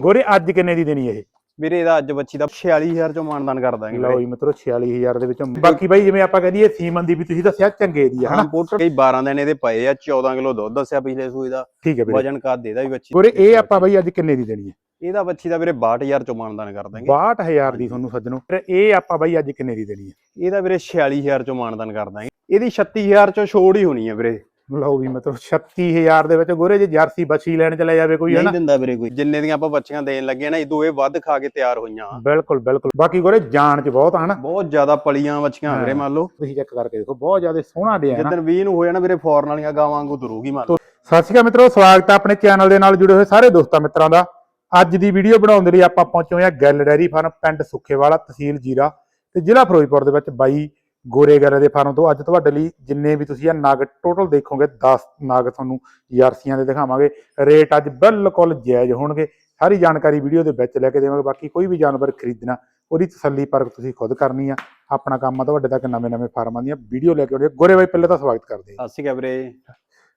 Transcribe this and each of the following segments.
ਗੋਰੇ ਅੱਜ ਕਿੰਨੇ ਦੀ ਦੇਣੀ ਇਹ? ਵੀਰੇ ਇਹਦਾ ਅੱਜ ਬੱਚੀ ਦਾ 46000 ਚੋਂ ਮਾਨਦਾਨ ਕਰ ਦਾਂਗੇ ਲਓ ਜੀ ਮਿੱਤਰੋ 46000 ਦੇ ਵਿੱਚੋਂ। ਬਾਕੀ ਬਾਈ ਜਿਵੇਂ ਆਪਾਂ ਕਹਦੀਏ ਸੀਮਨ ਦੀ ਵੀ ਤੁਸੀਂ ਦੱਸਿਆ ਚੰਗੇ ਦੀ ਹਾਂ ਹਨਾ? ਪੋਟਰ ਕਈ 12 ਦਿਨ ਇਹਦੇ ਪਏ ਆ 14 ਕਿਲੋ ਦੁੱਧ ਦੱਸਿਆ ਪਿਛਲੇ ਸੂਈ ਦਾ। ਠੀਕ ਹੈ ਵੀਰੇ। ਵਜਨ ਕੱਦ ਦੇਦਾ ਵੀ ਬੱਚੀ। ਗੋਰੇ ਇਹ ਆਪਾਂ ਬਾਈ ਅੱਜ ਕਿੰਨੇ ਦੀ ਦੇਣੀ ਹੈ? ਇਹਦਾ ਬੱਚੀ ਦਾ ਵੀਰੇ 62000 ਚੋਂ ਮਾਨਦਾਨ ਕਰ ਦਾਂਗੇ। 62000 ਦੀ ਤੁਹਾਨੂੰ ਸੱਜਣੋ। ਫਿਰ ਇਹ ਆਪਾਂ ਬਾਈ ਅੱਜ ਕਿੰਨੇ ਦੀ ਦੇਣੀ ਹੈ? ਇਹਦਾ ਵੀਰੇ 46000 ਚੋਂ ਮਾਨਦਾਨ ਕਰ ਦਾਂਗੇ। ਇਹਦੀ 36000 ਚੋਂ ਛੋੜ ਹੀ ਹੋਣੀ ਹੈ ਵੀਰੇ। ਲਓ ਵੀ ਮਤਲਬ 36000 ਦੇ ਵਿੱਚ ਗੋਰੇ ਜੇ ਜਰਸੀ ਬੱਚੀ ਲੈਣ ਚਲੇ ਜਾਵੇ ਕੋਈ ਨਹੀਂ ਹਨਾ? ਦਿੰਦਾ ਵੀਰੇ ਕੋਈ। ਜਿੰਨੇ ਦੀਆਂ ਆਪਾਂ ਬੱਚੀਆਂ ਦੇਣ ਲੱਗੇ ਨਾ ਇਦੋਂ ਇਹ ਵੱਧ ਖਾ ਕੇ ਤਿਆਰ ਹੋਈਆਂ। ਬਿਲਕੁਲ ਬਿਲਕੁਲ। ਬਾਕੀ ਗੋਰੇ ਜਾਣ ਚ ਬਹੁਤ ਆ ਹਨਾ? ਬਹੁਤ ਜ਼ਿਆਦਾ ਪਲੀਆਂ ਬੱਚੀਆਂ ਵੀਰੇ ਮੰਨ ਲਓ। ਤੁਸੀਂ ਚੈੱਕ ਕਰਕੇ ਦੇਖੋ ਬਹੁਤ ਜ਼ਿਆਦਾ ਸੋਹਣਾ ਡਿਆ ਨਾ ਜਿੱਦਣ 20 ਨੂੰ ਹੋ ਜਾਣਾ ਵੀਰੇ ਫੌਰਨ ਵਾਲੀਆਂ ਗਾਵਾਂ ਵਾਂਗੂ ਤੁਰੂਗੀ ਮੰਨ ਲਓ। ਸਤਿ ਸ਼੍ਰੀ ਅਕਾਲ ਮਿੱਤਰੋ ਸਵਾਗਤ ਹੈ ਆਪਣੇ ਚੈਨਲ ਦੇ ਨਾਲ ਜੁੜੇ ਹੋਏ ਸਾਰੇ ਦੋਸਤਾਂ ਮਿੱਤਰਾਂ ਦਾ। ਅੱਜ ਦੀ ਵੀਡੀਓ ਬਣਾਉਣ ਦੇ ਲਈ ਆਪਾਂ ਪਹੁੰਚੇ ਹੋਏ ਹਾਂ ਗੱਲ ਡੈਰੀ ਫਾਰਮ ਪਿੰਡ ਸੁੱਖੇਵਾਲਾ ਤਹਿਸੀਲ ਜੀਰਾ ਤੇ ਜ਼ਿਲ੍ਹਾ ਫਿਰੋਜ਼ਪੁਰ ਦੇ ਵਿੱਚ ਬਾਈ ਗੋਰੇਗਰੇ ਦੇ ਫਾਰਮ ਤੋਂ ਅੱਜ ਤੁਹਾਡੇ ਲਈ ਜਿੰਨੇ ਵੀ ਤੁਸੀਂ ਇਹ ਨਗ ਟੋਟਲ ਦੇਖੋਗੇ 10 ਨਗ ਤੁਹਾਨੂੰ ਯਾਰਸੀਆਂ ਦੇ ਦਿਖਾਵਾਂਗੇ। ਰੇਟ ਅੱਜ ਬਿਲਕੁਲ ਜਾਇਜ਼ ਹੋਣਗੇ। ਸਾਰੀ ਜਾਣਕਾਰੀ ਵੀਡੀਓ ਦੇ ਵਿੱਚ ਲੈ ਕੇ ਦੇਵਾਂਗੇ। ਬਾਕੀ ਕੋਈ ਵੀ ਜਾਨਵਰ ਖਰੀਦਣਾ ਉਹਦੀ ਤਸੱਲੀ ਪਰਖ ਤੁਸੀਂ ਖੁਦ ਕਰਨੀ ਆ। ਆਪਣਾ ਕੰਮ ਆ ਤੁਹਾਡੇ ਤੱਕ ਨਵੇਂ ਨਵੇਂ ਫਾਰਮਾਂ ਦੀਆਂ ਵੀਡੀਓ ਲੈ ਕੇ ਆਉਣੀ ਆ। ਗੋਰੇ ਬਾਈ ਪਹਿਲੇ ਤਾਂ ਸਵਾਗਤ ਕਰਦੇ ਸਤਿ ਸ਼੍ਰੀ ਅਕਾਲ ਵੀਰੇ।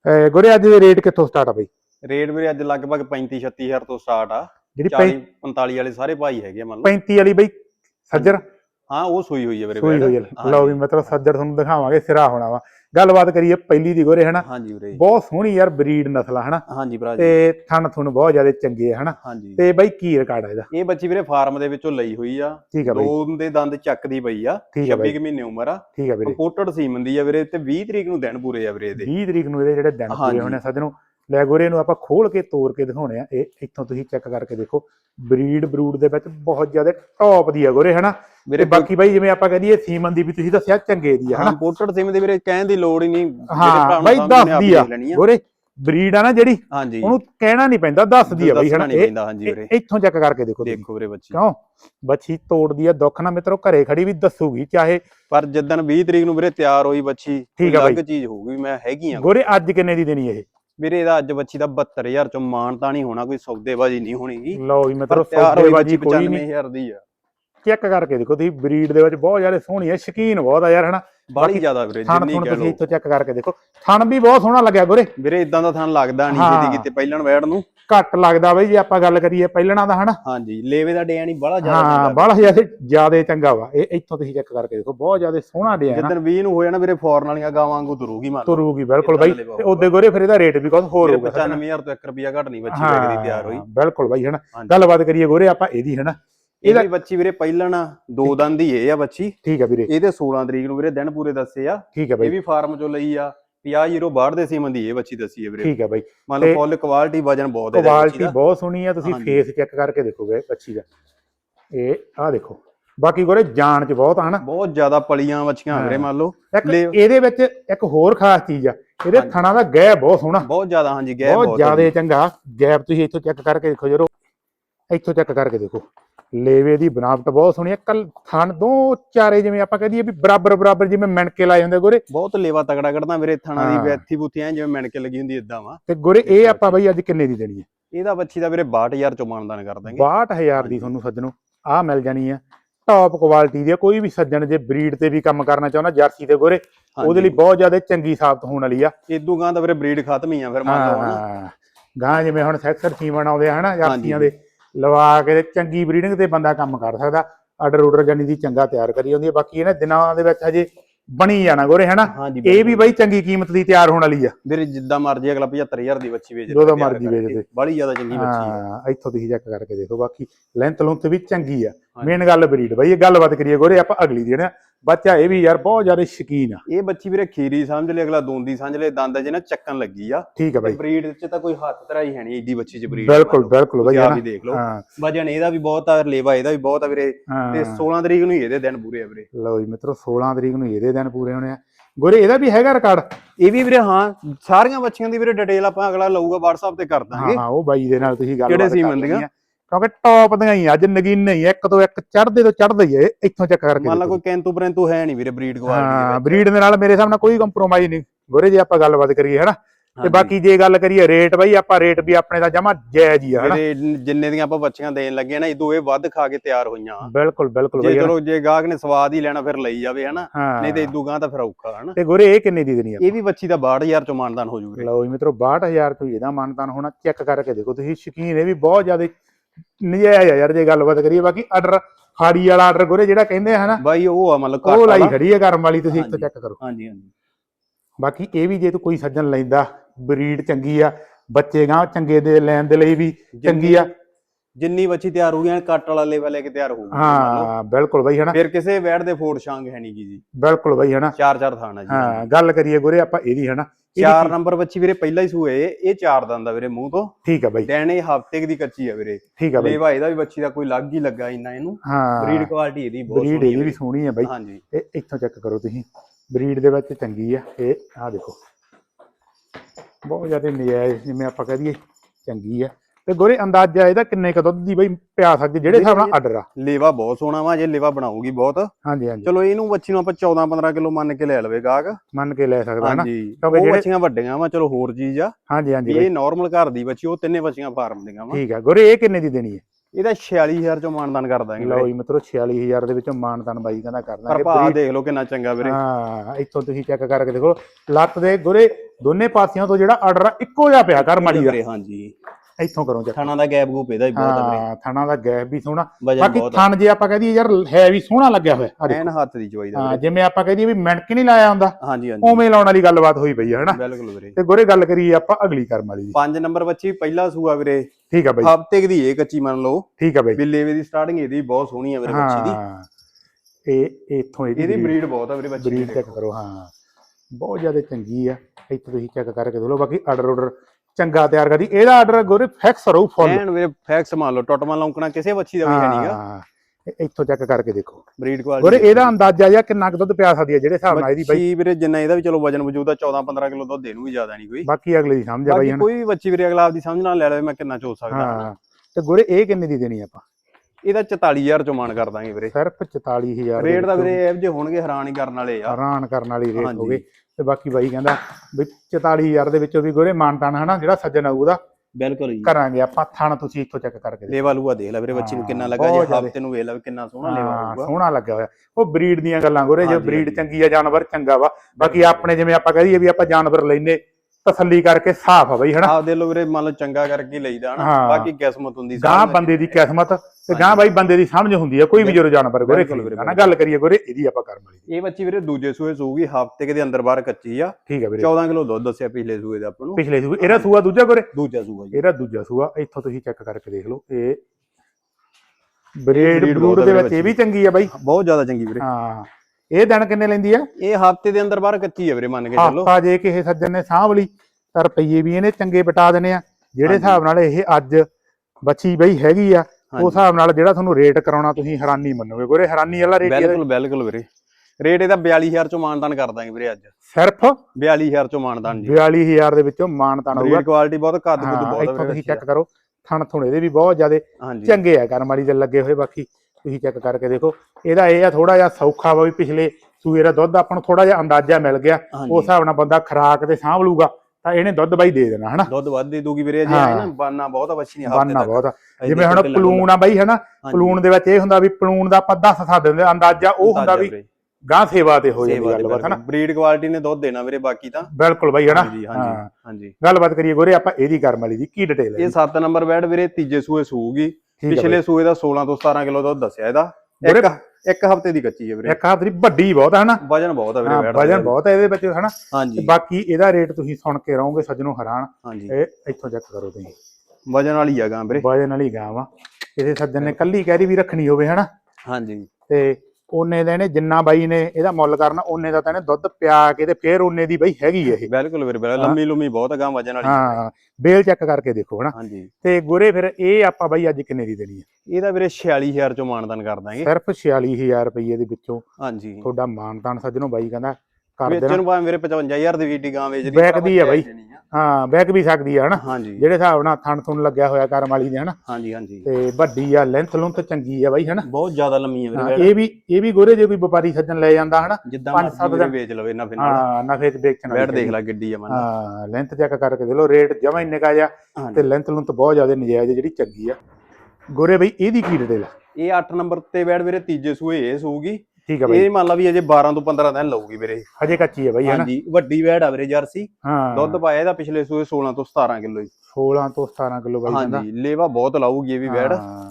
ਆ ਗੋਰੇ ਅੱਜ ਦੇ ਰੇਟ ਕਿੱਥੋਂ ਸਟਾਰਟ ਆ ਬਾਈ? ਰੇਟ ਵੀਰੇ ਅੱਜ ਲਗਭਗ 35 36000 ਤੋਂ ਸਟਾਰਟ ਆ। ਜਿਹੜੀ 40 45 ਵਾਲੇ ਸਾਰੇ ਭਾਈ ਹੈਗੇ ਆ ਮੰਨ ਲਓ। 35 ਵਾਲੀ ਬਈ ਸੱਜਰ ਹਾਂ ਉਹ ਸੂਈ ਹੋਈ ਹੈ ਵੀਰੇ ਸੋਈ ਹੋਈ। ਹੈ ਲਓ ਵੀ ਮਤਲਬ ਸੱਜਰ ਤੁਹਾਨੂੰ ਦਿਖਾਵਾਂਗੇ ਸਿਰਾ ਹੋਣਾ ਵਾ। ਗੱਲਬਾਤ ਕਰੀਏ ਪਹਿਲੀ ਦੀ ਗੋਰੇ ਹਨਾ? ਹਾਂਜੀ ਵੀਰੇ। ਬਹੁਤ ਸੋਹਣੀ ਯਾਰ ਬਰੀਡ ਨਸਲ ਹਨਾ? ਹਾਂਜੀ ਭਰਾ ਜੀ। ਤੇ ਥਣ ਥੁਣ ਬਹੁਤ ਜ਼ਿਆਦਾ ਚੰਗੇ ਹਨਾ? ਹਾਂਜੀ। ਤੇ ਬਈ ਕੀ ਰਿਕਾਰਡ ਆ ਇਹਦਾ? ਇਹ ਬੱਚੀ ਵੀਰੇ ਫਾਰਮ ਦੇ ਵਿੱਚੋਂ ਲਈ ਹੋਈ ਆ। ਦੋ ਦੇ ਦੰਦ ਚੱਕਦੀ ਪਈ ਆ ਠੀਕ ਆ 26 ਬਈ। ਕੁ ਮਹੀਨੇ ਉਮਰ ਆ। ਠੀਕ ਆ ਵੀਰੇ। ਇੰਪੋਰਟਡ ਸੀਮਨ ਦੀ ਆ ਵੀਰੇ ਤੇ 20 ਤਰੀਕ ਨੂੰ ਦਿਨ ਪੂਰੇ ਆ ਵੀਰੇ ਇਹਦੇ। 20 ਤਰੀਕ ਨੂੰ ਇਹਦੇ ਜਿਹੜੇ ਦਿਨ ਪੂਰੇ। ਹੋਣੇ ਸੱਜਣੋ ਲੈ ਗੋਰੇ ਨੂੰ ਆਪਾਂ ਖੋਲ ਕੇ ਤੋੜ ਕੇ ਦਿਖਾਉਣੇ ਆ। ਇਹ ਇੱਥੋਂ ਤੁਸੀਂ ਚੈੱਕ ਕਰਕੇ ਦੇਖੋ ਬਰੀਡ ਬਰੂਡ ਦੇ ਵਿੱਚ ਬਹੁਤ ਜ਼ਿਆਦਾ ਟੌਪ ਦੀ ਆ ਗੋਰੇ ਹਨਾ? ਤੇ ਬਾਕੀ ਬਾਈ ਜਿਵੇਂ ਆਪਾਂ ਕਹਦੀਏ ਸੀਮਨ ਦੀ ਵੀ ਤੁਸੀਂ ਦੱਸਿਆ ਚੰਗੇ ਦੀ ਆ ਹਾਂ ਹਨਾ? ਇੰਪੋਰਟਡ ਸੀਮਨ ਦੀ ਵੀਰੇ ਕਹਿਣ ਦੀ ਲੋੜ ਹੀ ਨਹੀਂ। ਹਾਂ ਬਾਈ ਦੱਸਦੀ ਆ। ਗੋਰੇ ਬਰੀਡ ਆ ਨਾ ਜਿਹੜੀ ਉਹਨੂੰ ਕਹਿਣਾ ਨਹੀਂ ਪੈਂਦਾ ਦੱਸਦੀ ਆ ਬਈ ਇਹ ਇਹ- ਇੱਥੋਂ ਚੈੱਕ ਕਰਕੇ ਦੇਖੋ ਦੇਖੋ ਵੀਰੇ ਬੱਚੀ। ਕਿਉਂ? ਬੱਚੀ ਤੋੜਦੀ ਆ ਦੁੱਖ ਨਾ ਮਿੱਤਰੋ ਘਰੇ ਖੜੀ ਵੀ ਦੱਸੂਗੀ ਚਾਹੇ ਪਰ ਜਿੱਦਣ 20 ਤਰੀਕ ਨੂੰ ਵੀਰੇ ਤਿਆਰ ਹੋਈ ਬੱਚੀ ਠੀਕ ਆ ਬਾਈ। ਚੀਜ਼ ਹੋਊਗੀ ਮੈਂ ਹੈਗੀ ਆ। ਗੋਰੇ ਅੱਜ ਕਿੰਨੇ ਦੀ ਦੇਣੀ ਇਹ? ਵੀਰੇ ਇਹਦਾ ਅੱਜ ਬੱਚੀ ਦਾ 72000 ਚੋਂ ਮਾਨਤਾ ਨਹੀਂ ਹੋਣਾ ਕੋਈ ਸੌਦੇਬਾਜ਼ੀ ਨਹੀਂ ਹੋਣੀਗੀ ਲਓ ਵੀ ਪਰ ਤਿਆਰ ਹੋਈ ਸੌਦੇਬਾਜੀ ਬੱਚੀ ਕੋਈ ਨਹੀਂ। 95000 ਦੀ ਆ। ਚੈੱਕ ਕਰਕੇ ਦੇਖੋ ਤੁਸੀਂ ਬਰੀਡ ਦੇ ਵਿੱਚ ਬਹੁਤ ਜ਼ਿਆਦਾ ਸੋਹਣੀ ਹੈ ਸ਼ਕੀਨ ਬਹੁਤ ਆ ਯਾਰ ਹਨਾ? ਬਾਲੀ ਜ਼ਿਆਦਾ ਵੀਰੇ ਜਿੰਨੀ ਕਹਿ ਤੁਸੀਂ ਲਓ। ਇੱਥੋਂ ਚੈੱਕ ਕਰਕੇ ਦੇਖੋ। ਥਣ ਵੀ ਬਹੁਤ ਸੋਹਣਾ ਲੱਗਿਆ ਗੋਰੇ। ਵੀਰੇ ਇਦਾਂ ਦਾ ਥਣ ਲੱਗਦਾ ਨਹੀਂ ਹਾਂ। ਕਿਤੇ ਪਹਿਲਣ ਵੈੜ ਨੂੰ। ਘੱਟ ਲੱਗਦਾ ਬਈ ਜੇ ਆਪਾਂ ਗੱਲ ਕਰੀਏ ਪਹਿਲਣਾ ਦਾ ਹਨਾ? ਹਾਂਜੀ ਲੇਵੇ ਦਾ ਡਿਆ ਨਹੀਂ ਬੜਾ ਜ਼ਿਆਦਾ ਹਾਂ। ਬੜਾ ਜ਼ਿਆਦਾ ਜ਼ਿਆਦਾ ਚੰਗਾ ਵਾ। ਇਹ ਇੱਥੋਂ ਤੁਸੀਂ ਚੈੱਕ ਕਰਕੇ ਦੇਖੋ ਬਹੁਤ ਜ਼ਿਆਦਾ ਸੋਹਣਾ ਡਿਆ ਨਾ ਜਿੱਦਣ 20 ਨੂੰ ਹੋ ਜਾਣਾ ਵੀਰੇ ਫੌਰਨ ਵਾਲੀਆਂ ਗਾਵਾਂ ਵਾਂਗੂ ਤੁਰੂਗੀ ਮੰਨ ਤੁਰੂਗੀ ਬਿਲਕੁਲ ਬਾਈ। ਤੇ ਉਹਦੇ ਗੋਰੇ ਫਿਰ ਇਹਦਾ ਰੇਟ ਵੀ ਕੁਝ ਹੋਰ ਹੋਊਗਾ। 95000 ਤੋਂ 1 ਰੁਪਿਆ ਘੱਟ ਨਹੀਂ ਬੱਚੀ ਵੇਖਦੀ ਤਿਆਰ ਹੋਈ। ਬਿਲਕੁਲ ਬਾਈ ਹਨਾ। ਗੱਲਬਾਤ ਕਰੀਏ ਗੋਰੇ ਆਪਾਂ ਇਹਦੀ ਹਨਾ? ਇਹਦਾ ਬੱਚੀ ਵੀਰੇ ਪਹਿਲਣ ਦੋ ਦੰਦ ਹੀ ਇਹ ਆ ਬੱਚੀ। ਠੀਕ ਆ ਵੀਰੇ। ਇਹਦੇ 16 ਤਰੀਕ ਨੂੰ ਵੀਰੇ ਦਿਨ ਪੂਰੇ ਦੱਸੇ ਆ। ਠੀਕ ਆ ਇਹ ਬਾਈ ਵੀ ਫਾਰਮ ਚੋਂ ਲਈ ਆ। 50 ਜ਼ੀਰੋ ਬਾਹਰ ਦੇ ਸੀਮਨ ਦੀ ਇਹ ਬੱਚੀ ਦੱਸੀ ਹੈ ਵੀਰੇ। ਠੀਕ ਆ ਬਾਈ। ਮੰਨ ਲਓ ਫੁੱਲ ਕੁਆਲਿਟੀ ਵਜਨ ਬਹੁਤ ਹੈ ਕੁਆਲਿਟੀ ਬਹੁਤ ਸੋਹਣੀ ਆ ਤੁਸੀਂ। ਫੇਸ ਚੈੱਕ ਕਰਕੇ ਦੇਖੋਗੇ ਬੱਚੀ ਦਾ। ਇਹ ਆਹ ਦੇਖੋ। ਬਾਕੀ ਗੋਰੇ ਜਾਨ ਚ ਬਹੁਤ ਆ ਹਨਾ? ਬਹੁਤ ਜ਼ਿਆਦਾ ਪਲੀਆਂ ਬੱਚੀਆਂ ਵੀਰੇ ਹਾਂ। ਮੰਨ ਲਓ। ਇਹਦੇ ਵਿੱਚ ਇੱਕ ਹੋਰ ਖਾਸ ਚੀਜ਼ ਆ। ਇਹਦੇ। ਥਣਾ ਦਾ ਗੈ ਬਹੁਤ ਸੋਹਣਾ। ਬਹੁਤ ਜ਼ਿਆਦਾ ਹਾਂਜੀ ਗੈਪ ਬਹੁਤ ਬਹੁਤ ਜ਼ਿਆਦਾ ਚੰਗਾ। ਗੈਪ ਤੁਸੀਂ ਇੱਥੋਂ ਚੈੱਕ ਕਰਕੇ ਦੇਖੋ ਜਰੋ ਇੱਥੋਂ ਚੈੱਕ ਕਰਕੇ ਦੇਖੋ। ਲੇਵੇ ਦੀ ਬਨਾਵਟ ਬਹੁਤ ਸੋਹਣੀ ਹੈ। ਕੱਲ ਥਣ ਦੋ ਚਾਰੇ ਜਿਵੇਂ ਆਪਾਂ ਕਹਦੀਏ ਵੀ ਬਰਾਬਰ ਬਰਾਬਰ ਜਿਵੇਂ ਮਿਣਕੇ ਲਾਏ ਹੁੰਦੇ ਗੋਰੇ। ਬਹੁਤ ਲੇਵਾ ਤਗੜਾ ਕੱਢਦਾ ਵੀਰੇ ਥਣਾ। ਦੀ ਵੈਥੀ ਬੁੱਥੀ ਐ ਜਿਵੇਂ ਮਿਣ ਕੇ ਲੱਗੀ ਹੁੰਦੀ ਇਦਾਂ ਵਾ। ਤੇ ਗੋਰੇ ਇਹ ਆਪਾਂ ਬਈ ਅੱਜ ਕਿੰਨੇ ਦੀ ਦੇਣੀ ਹੈ? ਇਹਦਾ ਬੱਚੀ ਦਾ ਵੀਰੇ 62000 ਚੋਂ ਮਾਨਦਾਨ ਕਰ ਦਾਂਗੇ 62000 ਦੀ ਤੁਹਾਨੂੰ ਸੱਜਣੋ ਆਹ ਮਿਲ ਜਾਣੀ ਆ ਟੌਪ ਕੁਆਲਿਟੀ ਦੀ ਆ ਕੋਈ ਵੀ ਸੱਜਣ ਜੇ ਬਰੀਡ ਤੇ ਵੀ ਕੰਮ ਕਰਨਾ ਚਾਹੁੰਦਾ ਜਰਸੀ ਤੇ ਗੋਰੇ ਉਹਦੇ ਲਈ ਬਹੁਤ ਜ਼ਿਆਦਾ ਚੰਗੀ ਸਾਬਤ ਹੋਣ ਵਾਲੀ ਆ। ਇਦੋਂ ਗਾਂ ਤਾਂ ਵੀਰੇ ਬਰੀਡ ਖਤਮ ਹੀ ਆ ਫਿਰ ਮੰਨ ਲਓ ਗਾਂ ਜਿਵੇਂ ਹੁਣ ਸੈਕਸਰ ਸੀਮਨ ਆਉਂਦੇ ਆ ਹਨਾ ਜਰਸੀਆਂ। ਦੇ। ਲਵਾ ਕੇ ਚੰਗੀ ਬਰੀਡਿੰਗ ਤੇ ਬੰਦਾ ਕੰਮ ਕਰ ਸਕਦਾ। ਆਰਡਰ ਆਰਡਰ ਜਾਨੀ ਦੀ ਚੰਗਾ ਤਿਆਰ ਕਰੀ ਹੁੰਦੀ ਹੈ ਬਾਕੀ ਇਹਨਾਂ ਦਿਨਾਂ ਦੇ ਵਿੱਚ ਹਜੇ ਬਣੀ ਜਾਣਾ ਗੋਰੇ ਹਨਾ? ਇਹ ਵੀ ਬਈ ਚੰਗੀ ਕੀਮਤ ਦੀ ਤਿਆਰ ਹੋਣ ਵਾਲੀ ਆ। ਵੀਰੇ ਜਿੱਦਾਂ ਮਰਜ਼ੀ ਅਗਲਾ 75000 ਦੀ ਬੱਚੀ ਵੇਚ ਦਾ ਮਰਜ਼ੀ ਵੇਚ। ਦੇ। ਬੜੀ ਜ਼ਿਆਦਾ ਚੰਗੀ ਬੱਚੀ ਆ। ਹਾਂ ਇੱਥੋਂ ਤੁਸੀਂ ਚੈੱਕ ਕਰਕੇ ਦੇਖੋ। ਬਾਕੀ ਲੈਂਥ ਲੁੰਥ ਵੀ ਚੰਗੀ ਆ। ਮੇਨ ਗੱਲ ਬਰੀਡ ਬਈ ਇਹ ਗੱਲਬਾਤ ਕਰੀਏ ਗੋਰੇ ਆਪਾਂ ਅਗਲੀ ਦੀ ਨਾ ਬੱਚਾ ਇਹ ਵੀ ਯਾਰ ਬਹੁਤ ਜ਼ਿਆਦਾ ਸ਼ਕੀਨ ਆ। ਇਹ ਬੱਚੀ ਵੀਰੇ ਖੀਰੀ ਸਮਝ ਲੈ ਅਗਲਾ ਦੋਂਦੀ ਸਮਝ ਲੈ ਦੰਦ ਜਿਹਨਾਂ ਚੱਕਣ ਲੱਗੀ ਆ। ਠੀਕ ਆ ਬਈ। ਬਰੀਡ ਚ ਤਾਂ ਕੋਈ ਹੱਥ ਤਰਾਈ ਹੈ ਨਹੀਂ ਏਡੀ ਬੱਚੀ ਚ ਬਰੀਡ ਬਿਲਕੁਲ ਬਿਲਕੁਲ ਬਈ ਆਪ ਹੀ ਦੇਖ ਲਓ। ਵਜਨ ਇਹਦਾ ਵੀ ਬਹੁਤ ਆ ਲੇਵਾ ਇਹਦਾ ਵੀ ਬਹੁਤ ਆ ਵੀਰੇ। ਤੇ ਹਾਂ 16 ਤਰੀਕ ਨੂੰ ਇਹਦੇ ਦਿਨ ਪੂਰੇ ਆ ਵੀਰੇ। ਲਓ ਜੀ ਮਿੱਤਰੋ 16 ਤਰੀਕ ਨੂੰ ਇਹਦੇ ਦਿਨ ਪੂਰੇ ਹੋਣੇ ਆ। ਗੋਰੇ ਇਹਦਾ ਵੀ ਹੈਗਾ ਰਿਕਾਰਡ ਇਹ ਵੀ ਵੀਰੇ ਹਾਂ ਸਾਰੀਆਂ ਬੱਚੀਆਂ ਦੀ ਵੀਰੇ ਡਿਟੇਲ ਆਪਾਂ ਅਗਲਾ ਲਊਗਾ WhatsApp ਤੇ ਕਰ ਦਾਂਗੇ। ਹਾਂ ਉਹ ਬਾਈ ਦੇ ਨਾਲ ਤੁਸੀਂ ਗੱਲ ਕਿਹੜੇ ਸੀਮਨ ਦੀਆਂ? ਕਿਉਂਕਿ ਟੌਪ ਦੀਆਂ ਹੀ ਆ, ਅੱਜ ਨਗੀਨੇ ਹੀ ਆ, ਇੱਕ ਤੋਂ ਇੱਕ ਚੜਦੇ ਤੋਂ ਚੜਦੇ ਹੀ ਆ, ਇਹ ਇੱਥੋਂ ਚੈੱਕ ਕਰਕੇ ਮੰਨ ਲਾ। ਕੋਈ ਕੈਂਤੂ ਪਰੰਤੂ ਹੈ ਨਹੀਂ ਵੀਰੇ ਬਰੀਡ ਹਾਂ ਕੁਆਲਿਟੀ ਬਰੀਡ ਦੇ ਨਾਲ ਮੇਰੇ ਹਿਸਾਬ ਨਾਲ ਕੋਈ ਕੰਪਰੋਮਾਈਜ਼ ਨਹੀਂ। ਗੋਰੇ ਜੇ ਆਪਾਂ ਗੱਲਬਾਤ ਕਰੀਏ ਹਨਾ? ਤੇ ਬਾਕੀ ਜੇ ਗੱਲ ਕਰੀਏ ਰੇਟ ਬਾਈ ਆਪਾਂ ਰੇਟ ਵੀ ਆਪਣੇ ਦਾ ਜਮਾ ਜਾਇਜ਼ ਹੀ ਆ ਹਨਾ? ਜਿੰਨੇ ਦੀਆਂ ਆਪਾਂ ਬੱਚੀਆਂ ਦੇਣ ਲੱਗੇ ਨਾ ਇਦੋਂ ਇਹ ਵੱਧ ਖਾ ਕੇ ਤਿਆਰ ਹੋਈਆਂ। ਬਿਲਕੁਲ ਬਿਲਕੁਲ ਜੇ ਬਾਈ ਹਨਾ। ਚਲੋ ਜੇ ਗਾਹਕ ਨੇ ਸਵਾਦ ਹੀ ਲੈਣਾ ਫਿਰ ਲਈ ਜਾਵੇ ਹਨਾ? ਹਾਂ। ਨਹੀਂ ਤੇ ਇਦੋਂ ਗਾਂ ਤਾਂ ਫਿਰ ਔਖਾ ਹਨਾ? ਤੇ ਗੋਰੇ ਇਹ ਕਿੰਨੇ ਦੀ ਦੇਣੀ ਆ? ਇਹ ਵੀ ਬੱਚੀ ਦਾ 62000 ਚੋਂ ਮਾਨਦਾਨ ਹੋ ਜੂਗੇ। ਲਓ ਜੀ ਮਿੱਤਰੋ 62000 ਤੋਂ ਇਹਦਾ ਮਾਨਤਾਨ ਹੋਣਾ ਚੈੱਕ ਕਰਕੇ ਦੇਖੋ ਤੁਸੀਂ ਸ਼ਕੀਨ ਇਹ ਵੀ ਬਹੁਤ ਜ਼ਿਆਦਾ ਨਜਾਇਜ਼ ਆ ਯਾਰ ਜੇ ਗੱਲਬਾਤ ਕਰੀਏ ਬਾਕੀ ਆਰਡਰ ਹਾੜੀ ਵਾਲਾ ਆਰਡਰ ਗੋਰੇ ਜਿਹੜਾ ਕਹਿੰਦੇ ਆ ਹਨਾ ਬਾਈ ਉਹ ਆ ਮਤਲਬ ਉਹ ਲਾਈ। ਖੜੀ ਹੈ ਕਰਮ ਵਾਲੀ ਤੁਸੀਂ ਹਾਂਜੀ। ਚੈੱਕ ਕਰੋ। ਹਾਂਜੀ ਹਾਂਜੀ। ਬਾਕੀ ਇਹ ਵੀ ਜੇ ਤੂੰ ਕੋਈ ਸੱਜਣ ਲੈਂਦਾ ਬਰੀਡ ਚੰਗੀ ਆ ਬੱਚੇ ਗਾਂ ਚੰਗੇ ਦੇ ਲੈਣ ਦੇ ਲਈ ਵੀ ਚੰਗੀ ਆ। ਜਿੰਨੀ ਬੱਚੀ ਤਿਆਰ ਹੋ ਗਈ ਕੱਟ ਵਾਲਾ ਲੈਵਲ ਲੈ ਕੇ ਤਿਆਰ ਮੰਨ ਲਓ। ਹਾਂ ਬਿਲਕੁਲ ਬਈ ਹਨਾ। ਫਿਰ ਕਿਸੇ ਵੈੜ ਦੇ ਫੋੜ ਛਾਂਗ ਹੈ ਨਹੀਂ ਜੀ। ਬਿਲਕੁਲ ਬਈ ਹਨਾ। ਚਾਰ ਚਾਰ ਥਾਣਾ ਜੀ। ਹਾਂ ਗੱਲ ਕਰੀਏ ਗੋਰੇ ਆਪਾਂ ਇਹਦੀ ਹਨਾ। ਚਾਰ ਨੰਬਰ ਬੱਚੀ ਵੀਰੇ ਪਹਿਲਾ ਹੀ ਸੂਏ ਇਹ ਚਾਰ ਦੰਦ ਆ ਵੀਰੇ ਮੂੰਹ ਤੋਂ। ਠੀਕ ਆ ਬਈ। ਡੈਣੇ ਹਫ਼ਤੇ ਦੀ ਕੱਚੀ ਆ ਵੀਰੇ। ਠੀਕ ਆ ਬਈ। ਲੇਵਾ ਇਹਦਾ ਵੀ ਬੱਚੀ ਦਾ ਕੋਈ ਲੱਗ ਹੀ ਲੱਗਾ ਇੰਨਾ ਇਹਨੂੰ। ਹਾਂ। ਬਰੀਡ ਕੁਆਲਿਟੀ ਇਹਦੀ ਬਹੁਤ ਬਰੀਡ ਇਹਦੀ ਵੀ ਹੈ ਸੋਹਣੀ ਆ ਬਈ। ਹਾਂਜੀ। ਇਹ ਇੱਥੋਂ ਚੈੱਕ ਕਰੋ ਤੁਸੀਂ। ਬਰੀਡ ਦੇ ਵਿੱਚ ਚੰਗੀ ਆ। ਇਹ ਆਹ ਦੇਖੋ। ਬਹੁਤ ਜ਼ਿਆਦਾ ਨਜਾਇਜ਼ ਜਿਵੇਂ ਆਪਾਂ ਕਹਿ ਦਈਏ ਚੰਗੀ ਆ। ਤੇ ਗੋਰੇ ਅੰਦਾਜ਼ਾ ਇਹਦਾ ਕਿੰਨੇ ਕ ਦੁੱਧ ਦੀ ਬਈ ਪਿਆ ਸਕਦੀ ਜਿਹੜੇ ਹਿਸਾਬ ਨਾਲ ਆਰਡਰ ਆ। ਲੇਵਾ ਬਹੁਤ ਸੋਹਣਾ ਵਾ ਜੇ ਲੇਵਾ ਬਣਾਉਗੀ ਬਹੁਤ। ਹਾਂਜੀ ਹਾਂਜੀ। ਚਲੋ ਇਹਨੂੰ ਬੱਚੀ ਨੂੰ ਆਪਾਂ 14 15 ਕਿਲੋ ਮੰਨ ਕੇ ਲੈ ਲਵੇ ਗਾਹਕ। ਮੰਨ ਕੇ ਲੈ ਸਕਦਾ ਹਾਂਜੀ ਕਿਉਂਕਿ ਜਿਹੜੇ- ਬੱਚੀਆਂ ਵੱਡੀਆਂ ਵਾ ਚਲੋ ਹੋਰ ਚੀਜ਼ ਆ। ਹਾਂਜੀ ਹਾਂਜੀ ਇਹ ਨਾਰਮਲ ਘਰ ਦੀ ਬੱਚੀ ਉਹ ਤਿੰਨੇ ਬੱਚੀਆਂ ਫਾਰਮ ਦੀਆਂ ਵਾ। ਠੀਕ ਆ। ਗੋਰੇ ਇਹ ਕਿੰਨੇ ਦੀ ਦੇਣੀ ਹੈ? ਇਹਦਾ 46000 ਚੋਂ ਮਾਨਦਾਨ ਕਰ ਦਾਂਗੇ ਲਓ। ਜੀ ਮਿੱਤਰੋ 46000 ਦੇ ਵਿੱਚੋਂ ਮਾਨਤਾਨ ਬਾਈ ਕਹਿੰਦਾ ਕਰ ਪਰ ਦਾਂਗੇ। breed- ਦੇਖ ਲਓ ਕਿੰਨਾ ਚੰਗਾ ਵੀਰੇ। ਹਾਂ ਇੱਥੋਂ ਤੁਸੀਂ ਚੈੱਕ ਕਰਕੇ ਦੇਖੋ। ਲੱਤ ਦੇ ਗੋਰੇ ਦੋਨੇ ਪਾਸਿਆਂ ਤੋਂ ਜਿਹੜਾ ਆਰਡਰ ਆ ਇੱਕੋ ਜਿਹਾ ਪਿਆ ਕਰ ਮਾੜੀ ਦਾ ਹਾਂਜੀ। ਇੱਥੋਂ ਕਰੋ ਚੈੱਕ। ਥਾਣਾ ਦਾ ਗੈਪ ਗੂਪ ਇਹਦਾ ਹੀ ਬਹੁਤ ਆ ਵੀਰੇ। ਹਾਂ ਥਣਾ ਦਾ ਗੈਪ ਵੀ ਸੋਹਣਾ। ਵਜਨ ਬਾਕੀ ਬਹੁਤ ਆ। ਥਣ ਜੇ ਆਪਾਂ ਕਹਦੀਏ ਯਾਰ ਹੈ ਵੀ ਸੋਹਣਾ ਲੱਗਿਆ ਹੋਇਆ ਆ ਦੇਖੋ। ਐਨ ਹੱਥ ਦੀ ਚਵਾਈ ਦਾ ਹਾਂ ਵੀਰੇ। ਜਿਵੇਂ ਆਪਾਂ ਕਹਦੀਏ ਵੀ ਮਿਣਕ ਨਹੀਂ ਲਾਇਆ ਹੁੰਦਾ ਹਾਂਜੀ ਹਾਂਜੀ। ਉਵੇਂ ਲਾਉਣ ਵਾਲੀ ਗੱਲਬਾਤ ਹੋਈ ਪਈ ਹੈ ਹਨਾ? ਬਿਲਕੁਲ ਵੀਰੇ। ਤੇ ਗੋਰੇ ਗੱਲ ਕਰੀਏ ਆਪਾਂ ਅਗਲੀ ਕਰਮ ਵਾਲੀ ਦੀ। ਪੰਜ ਨੰਬਰ ਬੱਚੀ ਪਹਿਲਾ ਸੂਆ ਵੀਰੇ। ਠੀਕ ਆ ਬਾਈ। ਹਫ਼ਤੇ ਦੀ ਇਹ ਕੱਚੀ ਮੰਨ ਲਓ। ਠੀਕ ਆ ਬਾਈ। ਵੀ ਲੇਵੇ ਦੀ ਸਟਾਰਟਿੰਗ ਇਹਦੀ ਬਹੁਤ ਸੋਹਣੀ ਆ ਵੀਰੇ ਬੱਚੀ ਦੀ। ਹਾਂ ਇਹ ਇੱਥੋਂ ਇਹਦੀ ਇਹਦੀ ਬਰੀਡ ਬਹੁਤ ਆ ਵੀਰੇ ਬੱਚੀ ਦੀ ਬਰੀਡ ਚੈੱਕ ਕਰੋ ਹਾਂ। ਬਹੁਤ ਜ਼ਿਆਦਾ ਚੰਗੀ ਆ। ਇੱਥੇ ਤੁਸੀਂ ਚੈੱਕ ਕਰਕੇ ਦੇਖ ਲਓ। ਬਾਕੀ ਆਰਡਰ ਆਰਡਰ ਚੰਗਾ ਤਿਆਰ ਕਰਦੀ। ਇਹਦਾ ਆਰਡਰ ਗੋਰੇ ਫਿਕਸ ਰਹੂ ਫੁੱਲ। ਐਨ ਵੀਰੇ ਫੈਕਸ ਮੰਨ ਲਓ ਟੁੱਟਮਾ ਲੌਂਕਣਾ ਕਿਸੇ ਬੱਚੀ ਦਾ ਵੀ ਹੈ ਨਹੀਂਗਾ ਹਾਂ। ਇਹ ਇੱਥੋਂ ਚੈੱਕ ਕਰਕੇ ਦੇਖੋ। ਬਰੀਡ ਗੋਰੇ ਕੁਆਲਿਟੀ ਇਹਦਾ ਅੰਦਾਜ਼ਾ ਜਾਂ ਕਿੰਨਾ ਕੁ ਦੁੱਧ ਪਿਆ ਸਕਦੀ ਹੈ ਜਿਹੜੇ ਹਿਸਾਬ ਨਾਲ ਇਹਦੀ ਬਾਈ ਬੱਚੀ ਵੀਰੇ ਜਿੰਨਾ ਇਹਦਾ ਵੀ ਚਲੋ ਵਜਨ ਵਜੂਦ ਆ 14 15 ਕਿਲੋ ਦੁੱਧ ਇਹਨੂੰ ਵੀ ਜ਼ਿਆਦਾ ਨਹੀਂ ਕੋਈ। ਬਾਕੀ ਅਗਲੇ ਦੀ ਸਮਝ ਆ ਬਾਈ ਬਾਕੀ ਹਨਾ ਕੋਈ ਵੀ ਬੱਚੀ ਵੀਰੇ ਅਗਲਾ ਆਪਦੀ ਸਮਝ ਨਾਲ ਲੈ ਲਵੇ ਮੈਂ ਕਿੰਨਾ ਚੋ ਸਕਦਾ। ਹਾਂ। ਤੇ ਗੋਰੇ ਇਹ ਕਿੰਨੇ ਦੀ ਦੇਣੀ ਆਪਾਂ? ਇਹਦਾ 44000 ਚੋਂ ਮਾਨ ਕਰ ਦਾਂਗੇ ਵੀਰੇ। ਸਿਰਫ 44000 ਦੇ ਰੇਟ ਦਾ ਵਿੱਚੋਂ ਵੀਰੇ ਇਹੋ ਜਿਹੇ ਹੋਣਗੇ ਹੈਰਾਨ ਹੀ ਕਰਨ ਵਾਲੇ ਆ। ਹੈਰਾਨ ਕਰਨ ਵਾਲੀ ਰੇਟ ਹਾਂਜੀ। ਹੋ ਗਏ ਤੇ ਬਾਕੀ ਬਾਈ ਕਹਿੰਦਾ ਵੀ 44000 ਦੇ ਵਿੱਚੋਂ ਵੀ ਗੋਰੇ ਮਾਨਤਾਨ ਹਨਾ ਜਿਹੜਾ ਸੱਜਣ ਆਊ ਉਹਦਾ ਬਿਲਕੁਲ ਜੀ ਕਰਾਂਗੇ ਆਪਾਂ ਥਣ ਤੁਸੀਂ ਇੱਥੋਂ ਚੈੱਕ ਕਰਕੇ ਲੇਵਾ ਲੂਆ ਦੇਖ ਲੈ ਵੀਰੇ ਬੱਚੀ ਨੂੰ ਕਿੰਨਾ ਲੱਗਾ ਜੇ। ਹਫ਼ਤੇ ਨੂੰ ਵੇਖ ਲੈ ਕਿੰਨਾ ਸੋਹਣਾ ਲੇਵਾ ਹੋਊਗਾ ਸੋਹਣਾ ਲੱਗਿਆ ਹੋਇਆ ਉਹ ਬਰੀਡ ਦੀਆਂ ਗੱਲਾਂ ਗੋਰੇ ਜੇ ਬਰੀਡ। ਚੰਗੀ ਆ ਜਾਨਵਰ ਚੰਗਾ ਵਾ ਬਾਕੀ ਆਪਣੇ ਜਿਵੇਂ ਆਪਾਂ ਕਹਿ ਦਈਏ ਵੀ ਆਪਾਂ ਜਾਨਵਰ ਲੈਨੇ ਤਸੱਲੀ ਕਰਕੇ ਸਾਫ਼ ਆ ਬਈ ਹਨਾ ਆਪ ਦੇ ਲੋ ਵੀਰੇ ਮੰਨ ਲਓ ਚੰਗਾ ਕਰਕੇ ਲਈਦਾ ਹਨਾ। ਬਾਕੀ ਕਿਸਮਤ ਹੁੰਦੀ ਗਾਂ ਸਾਰਿਆਂ ਦੀ। ਬੰਦੇ ਦੀ ਕਿਸਮਤ ਤੇ ਗਾਂ ਬਾਈ ਬੰਦੇ ਦੀ ਸਮਝ ਹੁੰਦੀ ਆ ਕੋਈ ਵੀ ਜਦੋਂ ਜਾਨਵਰ ਗੋਰੇ ਖਰੀਦਦਾ ਨਾ ਗੱਲ ਕਰੀਏ ਗੋਰੇ ਇਹਦੀ ਆਪਾਂ ਕਰਮ ਵਾਲੀ। ਇਹ ਬੱਚੀ ਵੀਰੇ ਦੂਜੇ ਸੂਏ ਸੂਗੀ ਹਫ਼ਤੇ ਦੇ ਅੰਦਰ ਬਾਹਰ ਕੱਚੀ ਆ। ਠੀਕ ਆ ਵੀਰੇ। 14 ਕਿਲੋ ਦੁੱਧ ਦੱਸਿਆ ਪਿਛਲੇ ਸੂਏ ਦਾ ਆਪਾਂ ਨੂੰ। ਪਿਛਲੇ ਸੂਏ ਇਹਦਾ ਸੂਆ ਦੂਜਾ ਗੋਰੇ? ਦੂਜਾ ਸੂਆ ਜੀ। ਇਹਦਾ ਦੂਜਾ ਸੂਆ ਇੱਥੋਂ ਤੁਸੀਂ ਚੈੱਕ ਕਰਕੇ ਦੇਖ ਲਓ ਇਹ ਬਰੀਡ ਆ ਦੇ ਵਿੱਚ ਇਹ ਵੀ ਚੰਗੀ ਆ ਬਾਈ। ਬਹੁਤ ਜ਼ਿਆਦਾ ਚੰਗੀ ਵੀਰੇ। ਹਾਂ। ਇਹ ਦਿਨ ਕਿੰਨੇ ਲੈਂਦੀ ਆ? ਇਹ ਹਫ਼ਤੇ ਦੇ ਅੰਦਰ ਬਾਹਰ ਕੱਚੀ ਆ ਵੀਰੇ ਮੰਨ ਕੇ ਚੱਲੋ। ਹਫਤਾ ਜੇ ਕਿਸੇ ਸੱਜਣ ਨੇ ਸਾਂਭ ਲਈ ਤਾਂ ਰੁਪਈਏ ਵੀ ਇਹਨੇ ਚੰਗੇ ਬਟਾ ਦੇਣੇ ਆ। ਜਿਹੜੇ। ਹਿਸਾਬ ਨਾਲ ਇਹ ਅੱਜ ਬੱਚੀ ਬਈ ਹੈਗੀ ਆ ਉਸ। ਹਿਸਾਬ ਨਾਲ ਜਿਹੜਾ ਤੁਹਾਨੂੰ ਰੇਟ ਕਰਾਉਣਾ ਤੁਸੀਂ ਹੈਰਾਨੀ ਮੰਨੋਗੇ ਗੋਰੇ ਹੈਰਾਨੀ ਵਾਲਾ ਰੇਟ ਬਿਲਕੁਲ ਬਿਲਕੁਲ ਵੀਰੇ। ਰੇਟ ਇਹਦਾ 42000 ਚੋਂ ਮਾਨਦਾਨ ਕਰ ਦਾਂਗੇ ਵੀਰੇ ਅੱਜ। ਸਿਰਫ? 42000 ਚੋਂ ਮਾਨਦਾਨ ਜੀ। 42000 ਦੇ ਵਿੱਚੋਂ ਮਾਨਤਾਨ ਹੋਊਗਾ ਕੁਆਲਿਟੀ ਬਹੁਤ ਕੱਦ ਕੁੱਦ ਬਹੁਤ ਇੱਥੋਂ ਵੀਰੇ ਤੁਸੀਂ ਚੈੱਕ ਕਰੋ। ਥਣ ਥੁਣ ਇਹਦੇ ਵੀ ਬਹੁਤ ਜ਼ਿਆਦੇ ਚੰਗੇ ਆ ਕਰਮ ਵਾਲੀ ਦੇ ਲੱਗੇ ਹੋਏ ਬਾਕੀ ਤੁਸੀਂ ਚੈੱਕ ਕਰਕੇ ਦੇਖੋ। ਇਹਦਾ ਇਹ ਆ ਥੋੜਾ ਜਿਹਾ ਸੌਖਾ ਵਾ ਵੀ ਪਿਛਲੇ ਸੂਏ ਦਾ ਦੁੱਧ ਆਪਾਂ ਨੂੰ ਥੋੜਾ ਜਿਹਾ ਅੰਦਾਜ਼ਾ ਮਿਲ ਗਿਆ। ਉਸ ਹਿਸਾਬ ਨਾਲ ਬੰਦਾ ਖਰਾਕ ਤੇ ਸਾਂਭ ਲੂਗਾ ਤਾਂ ਇਹਨੇ ਦੁੱਧ ਬਾਈ ਦੇ ਦੇਣਾ ਹਨਾ? ਦੁੱਧ ਵੱਧ ਦੇ ਦੂਗੀ ਵੀਰੇ ਜੇ ਨਾ ਬਾਨਾ ਬਹੁਤ ਆ ਬੱਚੀ ਨਹੀਂ ਹਫ਼ਤੇ ਬਾਨਾ ਤੱਕ। ਬਹੁਤ ਆ। ਅਸੀਂ ਜਿਵੇਂ ਹੁਣ ਦੇਖੋ ਪਲੂਣ ਆ ਬਾਈ ਹਨਾ। ਪਲੂਣ ਦੇ ਵਿੱਚ ਇਹ ਹੁੰਦਾ ਵੀ ਪਲੂਣ ਦਾ ਆਪਾਂ ਦੱਸ ਸਕਦੇ ਹੁੰਦੇ ਅੰਦਾਜ਼ਾ ਉਹ ਹੁੰਦਾ ਵੀ ਗਾਂ ਸੇਵਾ ਤੇ ਹੋ ਜਾਂਦੀ ਗੱਲਬਾਤ ਹਨਾ? ਬਰੀਡ ਕੁਆਲਿਟੀ ਨੇ ਦੁੱਧ ਦੇਣਾ ਵੀਰੇ ਬਾਕੀ ਤਾਂ। ਬਿਲਕੁਲ ਬਾਈ ਹਨਾ? ਹਾਂਜੀ ਹਾਂ। ਹਾਂਜੀ। ਹਾਂਜੀ ਗੱਲਬਾਤ ਕਰੀਏ ਗੋਰੇ ਆਪਾਂ ਇਹਦੀ ਕਰਮ ਵਾਲੀ ਦੀ ਕੀ ਡਿਟੇਲ ਹੈ ਇਹ 7 ਨੰਬਰ ਬੈਡ ਵੀਰੇ ਤੀਜੇ ਸੂਏ ਸੂਗੀ ਠੀਕ ਪਿਛਲੇ ਸੂਏ ਦਾ 16 ਤੋਂ 17 ਕਿਲੋ ਦੁੱਧ ਦੱਸਿਆ ਇਹਦਾ। ਇੱਕ ਇੱਕ ਹਫ਼ਤੇ ਦੀ ਕੱਚੀ ਹੈ ਵੀਰੇ। ਇੱਕ ਹੱਥ ਦੀ ਵੱਡੀ ਬਹੁਤ ਹੈ ਹਨਾ? ਵਜਨ ਬਹੁਤ ਵੀਰੇ ਹਾਂ ਬੈਡ ਦਾ ਵਜਨ ਬਹੁਤ ਹੈ ਇਹਦੇ ਵਿੱਚ ਹਨਾ? ਹਾਂਜੀ। ਬਾਕੀ ਇਹਦਾ ਰੇਟ ਤੁਸੀਂ ਸੁਣ ਕੇ ਰਹੋਗੇ ਸੱਜਣੋਂ ਹੈਰਾਨ। ਇਹ ਇੱਥੋਂ ਚੈੱਕ ਕਰੋ ਤੁਸੀਂ। ਵਜਨ ਵਾਲੀ ਆ ਗਾਂ ਵੀਰੇ। ਵਜਨ ਵਾਲੀ ਗਾਂ ਵਾ। ਇਹਦੇ ਸੱਜਣ ਨੇ ਕੱਲੀ ਕੈਰੀ ਵੀ ਰੱਖਣੀ ਹੋਵੇ ਹਨਾ? ਹਾਂਜੀ। ਤੇ ਉਹਨੇ ਦਾ ਇਹਨੇ ਜਿੰਨਾ ਬਾਈ ਨੇ ਇਹਦਾ ਮੁੱਲ ਕਰਨਾ ਉਹਨੇ ਦਾ ਤਾਂ ਇਹਨੇ ਦੁੱਧ ਪਿਆ ਕੇ ਤੇ ਫੇਰ ਉਹਨੇ ਦੀ ਬਾਈ ਹੈਗੀ ਇਹ। ਬਿਲਕੁਲ ਵੀਰੇ ਬਿਲਕੁਲ। ਲੰਮੀ ਲੰਮੀ ਬਹੁਤ ਗਾਂ ਵਜਨ ਵਾਲੀ ਹਾਂ ਬੇਲ ਚੈੱਕ ਕਰਕੇ ਦੇਖੋ ਹਨਾ। ਤੇ ਗੋਰੇ ਫਿਰ ਇਹ ਆਪਾਂ ਬਾਈ ਅੱਜ ਕਿੰਨੇ ਦੀ ਦੇਣੀ ਹੈ? ਇਹਦਾ ਵੀਰੇ 46000 ਚੋਂ ਮਾਨਦਾਨ ਕਰ ਦਾਂਗੇ। ਸਿਰਫ 46000 ਰੁਪਏ ਦੇ ਵਿੱਚੋਂ ਹਾਂਜੀ। ਤੁਹਾਡਾ ਮਾਨਤਾਨ ਸੱਜਣੋਂ ਬਾਈ ਕਹਿੰਦਾ ਕਰ ਵੇਚਣ ਦੇਣਾ ਭਾਵੇਂ ਵੀਰੇ 55000 ਦੀ ਵੀਟੀ ਗਾਂ ਵੇਚ ਦੀ ਵਿਕਦੀ ਆ ਬਾਈ। ਹਾਂ ਬੈਕ ਵੀ ਸਕਦੀ ਆ ਹਨਾ? ਹਾਂਜੀ। ਜਿਹੜੇ ਹਿਸਾਬ ਨਾਲ ਥਣ ਥੁਣ ਲੱਗਿਆ ਹੋਇਆ ਕਰਮ ਵਾਲੀ ਦੇ ਹਨਾ? ਹਾਂਜੀ ਹਾਂਜੀ। ਤੇ ਵੱਡੀ ਆ ਲੈਂਥ ਲੁੰਥ ਚੰਗੀ ਆ ਬਾਈ ਹਨਾ? ਬਹੁਤ ਜ਼ਿਆਦਾ ਲੰਮੀ ਹੈ ਹਾਂ, ਵੀਰੇ ਇਹ ਵੀ ਇਹ ਵੀ ਗੋਰੇ ਜੇ ਕੋਈ ਵਪਾਰੀ ਸੱਜਣ ਲੈ ਜਾਂਦਾ ਹਨਾ? ਜਿੱਦਾਂ ਪੰਜ ਸੱਤ ਦਿਨ। ਵੇਚ ਲਵੇ ਨਾ ਫਿਰ ਹਾਂ ਨਫੇ ਤੇ ਵੇਚਣ ਵਾਲੀ ਬੈਡ ਦੇਖ ਲੈ ਗੱਡੀ ਆ ਮਨ ਹਾਂ ਲੈਂਥ ਚੈੱਕ ਕਰਕੇ ਦੇ ਲੋ ਰੇਟ ਜਮਾ ਹੀ ਨਿਕਾ ਜਾ ਤੇ ਲੈਂਥ ਲੁੰਥ ਬਹੁਤ ਜ਼ਿਆਦਾ ਨਜਾਇਜ਼ ਆ, ਜਿਹੜੀ ਚੰਗੀ ਆ। ਗੋਰੇ ਬਈ ਇਹਦੀ ਕੀ ਡਿਟੇਲ ਆ? ਇਹ 8 ਨੰਬਰ ਤੇ ਬੈਡ ਵੀਰੇ ਤੀਜੇ ਸੂਏ ਇਹ ਸੂਗੀ। ਠੀਕ ਹੈ ਬਾਈ। ਇਹ ਮੰਨ ਲਾ ਵੀ ਅਜੇ 12 ਤੋਂ 15 ਦਿਨ ਲਊਗੀ ਵੀਰੇ ਹਜੇ ਕੱਚੀ ਹੈ ਬਾਈ ਹਨਾ ਹਾਂਜੀ ਵੱਡੀ ਵੈੜ ਆ ਵੀਰੇ ਜਰਸੀ। ਹਾਂ। ਦੁੱਧ ਪਾਇਆ ਇਹਦਾ ਪਿਛਲੇ ਸੂਏ 16 ਤੋਂ 17 ਕਿਲੋ ਜੀ। 16 ਤੋਂ 17 ਕਿਲੋ ਬਾਈ ਹਾਂਜੀ ਲੇਵਾ ਬਹੁਤ ਲਾਊਗੀ ਇਹ ਵੀ ਵੈੜ। ਹਾਂ।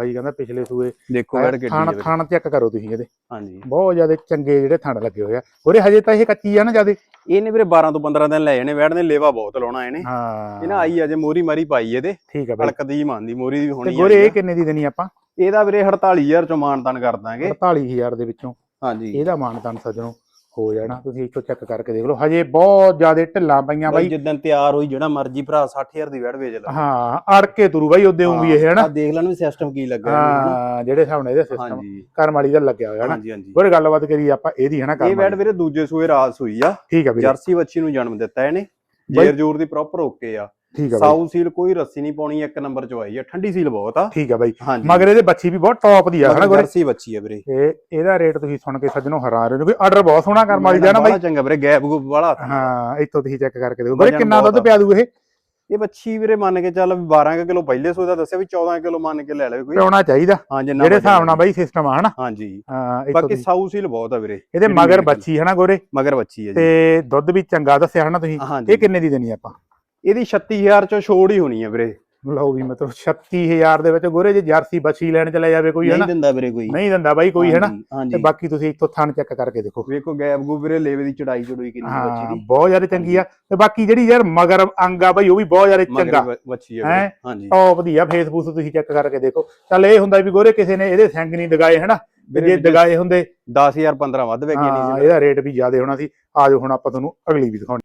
ਬਾਈ ਕਹਿੰਦਾ ਪਿਛਲੇ ਸੂਏ। ਦੇਖੋ ਹੈ ਥਣ ਥਣ ਚੈੱਕ ਕਰੋ ਤੁਸੀਂ ਇਹਦੇ। ਹਾਂਜੀ। ਬਹੁਤ ਜ਼ਿਆਦਾ ਚੰਗੇ ਜਿਹੜੇ ਥਣ ਲੱਗੇ ਹੋਏ ਆ। ਉਹਦੇ ਹਜੇ ਤਾਂ ਇਹ ਕੱਚੀ ਆ ਨਾ ਜਿਆਦੇ। ਇਹਨੇ ਵੀਰੇ 12 ਤੋਂ 15 ਦਿਨ ਲੈ ਜਾਣੇ ਵੈੜ ਨੇ ਲੇਵਾ ਬਹੁਤ ਲਾਉਣਾ ਇਹਨੇ। ਹਾਂ। ਇਹ ਨਾ ਆਈ ਅਜੇ ਮੋਰੀ ਮਾਰੀ ਪਾਈ ਇਹਦੇ। ਠੀਕ ਹੈ ਬਾਈ। ਹਲਕਦੀ ਮੰਨਦੀ ਮੋਰੀ ਦੀ ਤੇ ਹੋਣੀ ਗੋਰੇ ਆ ਇਹ ਕਿੰਨੇ ਦੀ ਦੇਣੀ ਆਪਾਂ? ਇਹਦਾ ਵੀਰੇ 48000 ਚੋਂ ਮਾਨਤਾਨ ਕਰ ਦਾਂਗੇ। 48000 ਦੇ ਵਿੱਚੋਂ। ਹਾਂਜੀ। ਇਹਦਾ ਮਾਨਤਨ ਸੱਜਣੋ। ਹੋ ਜਾਣਾ ਤੁਸੀਂ ਇੱਥੋਂ ਚੈੱਕ ਕਰਕੇ ਦੇਖ ਲਓ। ਹਜੇ ਬਹੁਤ ਜ਼ਿਆਦਾ ਢਿੱਲਾਂ ਪਈਆਂ ਬਾਈ ਬਾਈ। ਜਿੱਦਣ ਤਿਆਰ ਹੋਈ ਜਿਹੜਾ ਮਰਜ਼ੀ ਭਰਾ 60000 ਦੀ ਵੈੜ ਵੇਚ ਲੈ। ਹਾਂ ਅੜ ਕੇ ਤੁਰੂ ਬਾਈ ਉਹਦੇ ਵੀ ਇਹ ਹਨਾ? ਦੇਖ ਲੈਣ ਵੀ ਸਿਸਟਮ ਕੀ ਲੱਗਾ ਇਹਨੂੰ, ਹਾਂ ਜਿਹੜੇ ਹਿਸਾਬ ਨਾਲ ਇਹਦਾ ਸਿਸਟਮ ਹਾਂਜੀ। ਕਰਮ ਵਾਲੀ ਦਾ ਲੱਗਿਆ ਹੋਇਆ ਹਨਾ? ਹਾਂਜੀ ਹਾਂਜੀ। ਹੋਰ ਗੱਲਬਾਤ ਕਰੀਏ ਆਪਾਂ ਇਹਦੀ ਹਨਾ ਇਹ ਕਰਮ ਵੈੜ ਵਾਲੀ। ਵੀਰੇ ਦੂਜੇ ਸੂਏ ਰਾਸ ਹੋਈ ਆ। ਠੀਕ ਹੈ ਵੀਰੇ। ਜਰਸੀ ਬੱਚੀ ਨੂੰ ਜਨਮ ਦਿੱਤਾ ਇਹਨੇ। ਬਾਈ- ਜੇਰ ਜੋਰ ਦੀ ਪ੍ਰੋਪਰ ਓਕੇ ਆ। ਠੀਕ ਹੈ ਬਾਈ। ਸਾਊ ਸੀਲ ਕੋਈ ਰੱਸੀ ਨਹੀਂ ਪਾਉਣੀ ਇੱਕ ਨੰਬਰ ਚ ਆਈ ਆ। ਠੰਡੀ ਸੀਲ ਬਹੁਤ ਆ। ਠੀਕ ਹੈ ਬਾਈ। ਹਾਂਜੀ। ਮਗਰ ਇਹਦੇ ਬੱਚੀ ਵੀ ਬਹੁਤ ਟੌਪ ਦੀ ਆ ਹਨਾ ਗੋਰੇ ਜਰਸੀ ਬੱਚੀ ਆ ਵੀਰੇ। ਤੇ ਇਹਦਾ ਰੇਟ ਤੁਸੀਂ ਸੁਣ ਕੇ ਸੱਜਣੋ ਹੈਰਾਨ ਰਹੇ ਹੋ ਕਿ ਆਰਡਰ ਬਹੁਤ ਸੋਹਣਾ ਕਰਮ ਵਾਲੀ ਦਾ ਨਾ ਬਾਈ। ਬੜਾ ਚੰਗਾ ਵੀਰੇ ਗੈਪ ਗੂਪ ਵਾਲਾ ਹਾਂ ਇੱਥੋਂ ਤੁਸੀਂ ਚੈੱਕ ਕਰਕੇ ਦੇਖੋ ਵਜਨ ਕਿੰਨਾ ਬਹੁਤ ਦੁੱਧ ਪਿਆ ਦੂ ਇਹ? ਇਹ ਬੱਚੀ ਵੀਰੇ ਮੰਨ ਕੇ ਚੱਲ 12 ਕਿਲੋ ਪਹਿਲੇ ਦਾ ਦੱਸਿਆ ਵੀ 14 ਕਿਲੋ ਮੰਨ ਕੇ ਲੈ ਲਵੇ ਕੋਈ। ਪਿਆਉਣਾ ਚਾਹੀਦਾ। ਹਾਂ ਜਿੰਨਾ ਜਿਹੜੇ ਹਿਸਾਬ ਨਾਲ ਬਾਈ ਸਿਸਟਮ ਆ ਹਨਾ? ਹਾਂਜੀ। ਹਾਂ ਇੱਥੋਂ ਬਾਕੀ ਤੁਸੀਂ- ਸਾਊ ਸੀਲ ਬਹੁਤ ਆ ਵੀਰੇ ਇਹਦੇ ਜਿਹੜੀ ਮਗਰ ਮੇਰੀ ਬੱਚੀ ਹਨਾ ਗੋਰੇ? ਮਗਰ ਬੱਚੀ ਹੈ ਜੀ। ਤੇ ਦੁੱਧ ਵੀ ਚੰਗਾ ਦੱਸਿਆ ਹਨਾ ਤੁਸੀਂ? ਹਾਂਜੀ। ਇਹ ਕਿੰਨੇ ਦੀ ਦੇਣੀ ਆਪਾਂ? ਇਹਦੀ 36000 ਚੋਂ ਛੋੜ ਹੀ ਹੋਣੀ ਆ ਵੀਰੇ। ਲਓ ਵੀ ਮਤਲਬ 36000 ਦੇ ਵਿੱਚ ਗੋਰੇ ਜੇ ਜਰਸੀ ਬੱਚੀ ਲੈਣ ਚਲੇ ਜਾਵੇ ਕੋਈ ਨਹੀਂ ਦਿੰਦਾ ਵੀਰੇ ਕੋਈ। ਨਹੀਂ ਦਿੰਦਾ ਬਾਈ ਕੋਈ ਹਨਾ? ਹਾਂਜੀ, ਤੇ ਬਾਕੀ ਤੁਸੀਂ ਇੱਥੋਂ ਥਣ ਚੈੱਕ ਕਰਕੇ ਦੇਖੋ। ਵੇਖੋ ਗੈਪ ਗੂਪ ਵੀਰੇ ਲੇਵੇ ਦੀ ਚੜਾਈ ਚੜੂਈ ਕਿੰਨੀ ਬੱਚੀ ਹਾਂ ਦੀ। ਬਹੁਤ ਜ਼ਿਆਦਾ ਚੰਗੀ ਆ। ਤੇ ਬਾਕੀ ਜਿਹੜੀ ਯਾਰ ਮਗਰ ਅੰਗ ਆ ਬਾਈ ਉਹ ਵੀ ਬਹੁਤ ਜ਼ਿਆਦਾ ਚੰਗਾ। ਬੱਚੀ ਆ ਹੈਂ? ਹਾਂਜੀ। ਟੌਪ ਦੀ ਆ ਫੇਸਬੁੱਕ ਤੁਸੀਂ ਚੈੱਕ ਕਰਕੇ ਦੇਖੋ। ਚੱਲ ਇਹ ਹੁੰਦਾ ਵੀ ਗੋਰੇ ਕਿਸੇ ਨੇ ਇਹਦੇ ਸਿੰਘ ਨਹੀਂ ਦਗਾਏ ਹਨਾ? ਤੇ ਵੀਰੇ ਜੇ ਦਗਾਏ ਹੁੰਦੇ 10000 15 ਵੱਧ ਵੇਗੀ ਹਾਂ ਨਹੀਂ ਸੀ। ਇਹਦਾ ਰੇਟ ਵੀ ਜ਼ਿਆਦਾ ਹੋਣਾ ਸੀ। ਆਜੋ ਹੁਣ ਆਪਾਂ ਤੁਹਾਨੂੰ ਅਗਲੀ ਵੀ ਦਿਖਾਉਣੀ।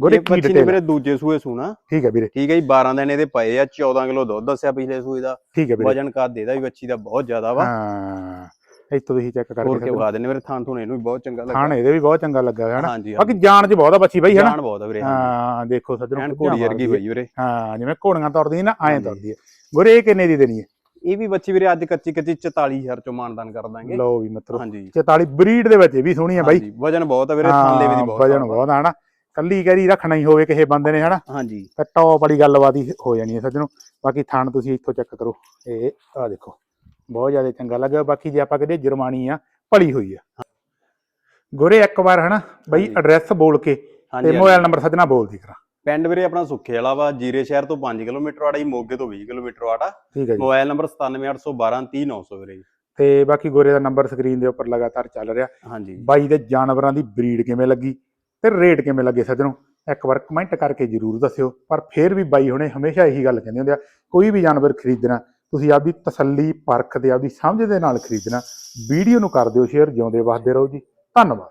ਗੋਰੇ ਕੀ ਨੇ ਡਿਟੇਲ ਵੀਰੇ ਦੂਜੇ ਸੂਏ ਸੂਣਾ ਠੀਕ ਹੈ ਵੀਰੇ। ਠੀਕ ਹੈ ਜੀ 12 ਦਿਨ ਇਹਦੇ ਪਏ ਆ 14 ਕਿਲੋ ਦੁੱਧ ਦੱਸਿਆ ਪਿਛਲੇ ਸੂਏ ਦਾ। ਠੀਕ ਹੈ ਵੀਰੇ। ਵਜਨ ਕੱਦ ਇਹਦਾ ਵੀ ਬੱਚੀ ਦਾ ਬਹੁਤ ਜ਼ਿਆਦਾ ਵਾ। ਹਾਂ ਇੱਥੋਂ ਤੁਸੀਂ ਚੈੱਕ ਹੋਰ ਕਰਕੇ ਕੇ ਵਗਾ ਦਿੰਨੇ ਵੀਰੇ ਥਾਂ ਥੂਣ ਇਹਨੂੰ ਵੀ ਬਹੁਤ ਚੰਗਾ ਲੱਗਾ ਖਾਣ ਇਹਦੇ ਵੀ ਬਹੁਤ ਚੰਗਾ ਲੱਗਾ ਹਨਾ? ਹਾਂਜੀ ਬਾਕੀ ਜਾਨ ਚ ਬਹੁਤ ਆ ਬੱਚੀ ਬਾਈ ਹਨਾ? ਜਾਨ ਬਹੁਤ ਆ ਵੀਰੇ ਹਾਂ ਦੇਖੋ ਸੱਜਣੋ ਘੋੜੀ ਵਰਗੀ ਹੈ। ਪਈ ਵੀਰੇ। ਹਾਂ ਜਿਵੇਂ ਘੋੜੀਆਂ ਤੁਰਦੀਆਂ ਨਾ ਐਂ। ਤੁਰਦੀ ਹੈ ਗੁਰੇ ਇਹ ਕਿੰਨੇ ਦੀ ਦੇਣੀ ਹੈ? ਇਹ ਵੀ ਬੱਚੀ ਵੀਰੇ ਅੱਜ ਕੱਚੀ ਕੱਚੀ 44000 ਚੋਂ ਮਾਨਦਾਨ ਕਰ ਦਾਂਗੇ। ਲਓ ਵੀ ਮਤਲਬ ਹਾਂਜੀ। 44 ਬਰੀਡ ਦੇ ਵਿੱਚ ਇਹ ਵੀ ਸੋਹਣੀ ਆ ਬਾਈ। ਹਾਂਜੀ, ਵਜਨ ਬਹੁਤ ਆ ਵੀਰੇ ਥਾਂ ਦੀ ਹਾਂ, ਬਹੁਤ ਵਜਨ। ਬਹੁਤ ਆ ਹਨਾ? ਕੱਲੀ ਕਰੀ ਰੱਖਣਾ ਹੀ ਹੋਵੇ ਕਿਸੇ ਬੰਦੇ ਨੇ ਹਨਾ? ਹਾਂਜੀ। ਤਾਂ ਟੌਪ ਵਾਲੀ ਗੱਲਬਾਤ ਹੀ ਹੋ ਜਾਣੀ ਹੈ ਸੱਜਣੋ। ਬਾਕੀ ਥਣ ਤੁਸੀਂ ਇੱਥੋਂ ਚੈੱਕ ਕਰੋ। ਇਹ ਆ ਦੇਖੋ ਬਹੁਤ ਜ਼ਿਆਦਾ ਚੰਗਾ ਲੱਗਾ। ਬਾਕੀ ਜੇ ਆਪਾਂ ਕਹਦੇ ਜਰਮਾਨੀ ਆ ਭਲੀ ਹੋਈ ਆ। ਗੁਰੇ ਇੱਕ ਵਾਰ ਹਨਾ? ਬਾਈ। ਐਡਰੈਸ ਬੋਲ ਕੇ ਤੇ ਮੋਬਾਈਲ ਨੰਬਰ ਸੱਜਣਾ ਬੋਲ ਦੀ ਕਰਾਂ। ਪਿੰਡ ਵੀਰੇ ਆਪਣਾ ਸੁੱਖੇ ਵਾਲਾ ਵਾ ਜੀਰੇ ਸ਼ਹਿਰ ਤੋਂ 5 ਕਿਲੋਮੀਟਰ ਆੜਾ ਜੀ ਮੋਗੇ ਤੋਂ 20 ਕਿਲੋਮੀਟਰ ਆੜਾ। ਮੋਬਾਈਲ ਨੰਬਰ 9781230900 ਵੀਰੇ। ਤੇ ਬਾਕੀ ਗੋਰੇ ਦਾ ਨੰਬਰ ਸਕਰੀਨ ਦੇ ਉੱਪਰ ਲਗਾਤਾਰ ਚੱਲ ਰਿਹਾ। ਹਾਂਜੀ। ਬਾਈ ਦੇ ਜਾਨਵਰਾਂ ਦੀ ਬਰੀਡ ਕਿਵੇਂ ਲੱਗੀ? ਤੇ ਰੇਟ ਕਿਵੇਂ ਲੱਗੇ ਸੱਜਣੋ? ਇੱਕ ਵਾਰ ਕਮੈਂਟ ਕਰਕੇ ਜਰੂਰ ਦੱਸਿਓ, ਪਰ ਫਿਰ ਵੀ ਬਾਈ ਹੁਣੇ ਹਮੇਸ਼ਾ ਇਹੀ ਗੱਲ ਕਹਿੰਦੇ ਹੁੰਦੇ ਆ, ਕੋਈ ਵੀ ਜਾਨਵਰ ਖਰੀਦਣਾ, ਤੁਸੀਂ ਆਪਦੀ ਤਸੱਲੀ, ਪਰਖ ਤੇ ਆਪਦੀ ਸਮਝ ਦੇ ਨਾਲ ਖਰੀਦਣਾ, ਵੀਡੀਓ ਨੂੰ ਕਰ ਦਿਓ ਸ਼ੇਅਰ ਜਿਉਂਦੇ ਵਸਦੇ ਰਹੋ ਜੀ, ਧੰਨਵਾਦ।